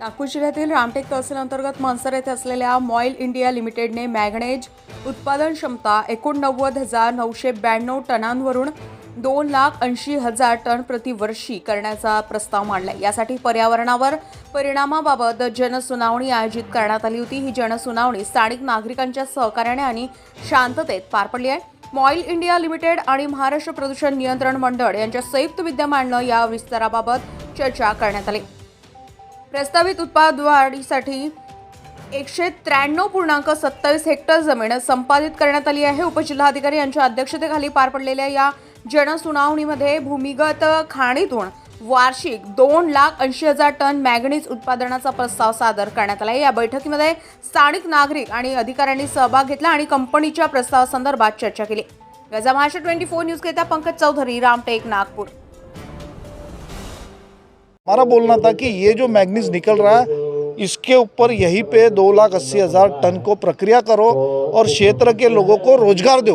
नागपूर जिल्ह्यातील रामटेक तहसील अंतर्गत मानसर येथे असलेल्या मॉईल इंडिया लिमिटेडने मॅग्नेज उत्पादन क्षमता एकोणनव्वद हजार नऊशे ब्याण्णव टनांवरून दोन लाख ऐंशी हजार टन प्रतिवर्षी करण्याचा प्रस्ताव मांडला यासाठी पर्यावरणावर परिणामाबाबत जनसुनावणी आयोजित करण्यात आली होती. ही जनसुनावणी स्थानिक नागरिकांच्या सहकार्याने आणि शांततेत पार पडली आहे. मॉईल इंडिया लिमिटेड आणि महाराष्ट्र प्रदूषण नियंत्रण मंडळ यांच्या संयुक्त विद्यमानं या विस्ताराबाबत चर्चा करण्यात आली. प्रस्तावित उत्पाद वाढीसाठी एकशे त्र्याण्णव पूर्णांक सत्तावीस हेक्टर जमीन संपादित करण्यात आली आहे. उपजिल्हाधिकारी यांच्या अध्यक्षतेखाली पार पडलेल्या या जनसुनावणीमध्ये भूमिगत खाणीतून वार्षिक दोन लाख ऐंशी हजार टन मॅगनीज उत्पादनाचा प्रस्ताव सादर करण्यात आला आहे. या बैठकीमध्ये स्थानिक नागरिक आणि अधिकाऱ्यांनी सहभाग घेतला आणि कंपनीच्या प्रस्तावासंदर्भात चर्चा केली. गजा महाराष्ट्र ट्वेंटी फोर न्यूज घेता पंकज चौधरी रामटेक नागपूर. हमारा बोलना था कि ये जो मैग्नीज निकल रहा है इसके ऊपर यहीं पे दो लाख अस्सी हज़ार टन को प्रक्रिया करो और क्षेत्र के लोगों को रोजगार दो।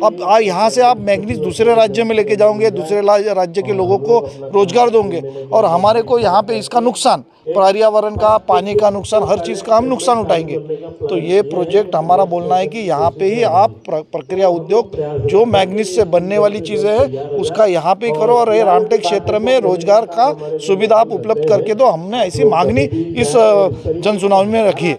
अब यहाँ से आप मैग्नीज दूसरे राज्य में लेके जाओगे, दूसरे राज्य के लोगों को रोज़गार दोगे। और हमारे को यहाँ पे इसका नुकसान, पर्यावरण का, पानी का नुकसान, हर चीज़ का हम नुकसान उठाएँगे। तो ये प्रोजेक्ट हमारा बोलना है कि यहाँ पे ही आप प्रक्रिया उद्योग, जो मैग्नीज से बनने वाली चीज़ें हैं, उसका यहाँ पे करो और ये रामटेक क्षेत्र में रोज़गार का सुविधा आप उपलब्ध करके दो। हमने ऐसी मांगनी इस जनसुनावणी में रखी है।